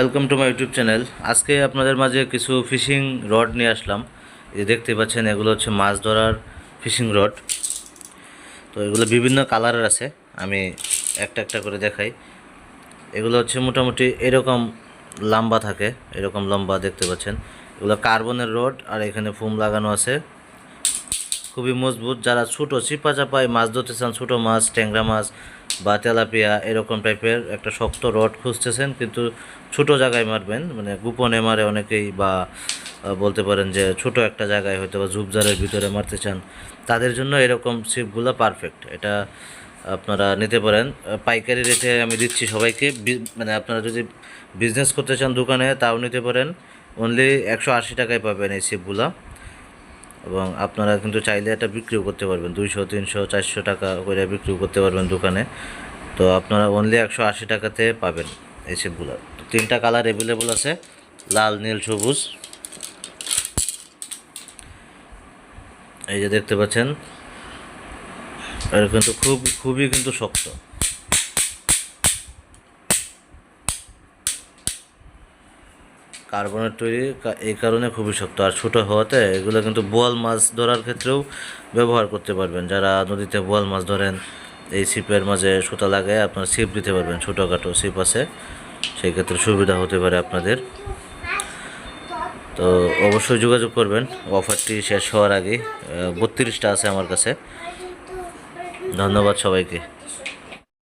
Welcome to my YouTube channel আজকে আপনাদের মাঝে কিছু ফিশিং রড নিয়ে আসলাম। এই দেখতে পাচ্ছেন, এগুলো হচ্ছে মাছ ধরার ফিশিং রড। তো এগুলো বিভিন্ন কালারের আছে, আমি একটা একটা করে দেখাই। এগুলো হচ্ছে মোটামুটি এরকম লম্বা থাকে, এরকম লম্বা দেখতে পাচ্ছেন। এগুলো কার্বনের রড, আর এখানে ফোম লাগানো আছে। খুবই মজবুত, যারা ছোটো চিপা চাপায় মাছ ধরতে চান, ছোটো মাছ, ট্যাংরা মাছ বা তেলাপিয়া এরকম টাইপের একটা শক্ত রড খুঁজতেছেন, কিন্তু ছোট জায়গায় মারবেন মানে গোপনে মারে অনেকেই বা বলতে পারেন যে ছোট একটা জায়গায় হয়তো বা ঝুপঝাড়ের ভিতরে মারতে চান, তাদের জন্য এরকম ছিপগুলো পারফেক্ট এটা আপনারা নিতে পারেন। পাইকারি রেটে আমি দিচ্ছি সবাইকে। মানে আপনারা যদি বিজনেস করতে চান দোকানে, তাও নিতে পারেন। অনলি একশো আশি টাকায় পাবেন এই ছিপগুলা। এবং আপনারা কিন্তু চাইলে এটা বিক্রিও করতে পারবেন। দুইশো, তিনশো, চারশো টাকা করে বিক্রিও করতে পারবেন দোকানে। তো আপনারা অনলি একশো আশি টাকাতে পাবেন এই তো তিনটা কালার অ্যাভেলেবল আছে, লাল, নীল, সবুজ। এই যে দেখতে পাচ্ছেন, এটা কিন্তু খুব খুবই কিন্তু শক্ত। কার্বনের তৈরি এই কারণে খুবই শক্ত। আর ছোটো হওয়াতে এগুলো কিন্তু বোয়াল মাছ ধরার ক্ষেত্রেও ব্যবহার করতে পারবেন। যারা নদীতে বোয়াল মাছ ধরেন, এই ছিপের মাঝে সুতা লাগায় আপনারা ছিপ দিতে পারবেন, ছোটোখাটো ছিপ আছে। সেই ক্ষেত্রে সুবিধা হতে পারে আপনাদের। তো অবশ্যই যোগাযোগ করবেন। অফারটি শেষ হওয়ার আগে বত্রিশটা আছে আমার কাছে। ধন্যবাদ সবাইকে।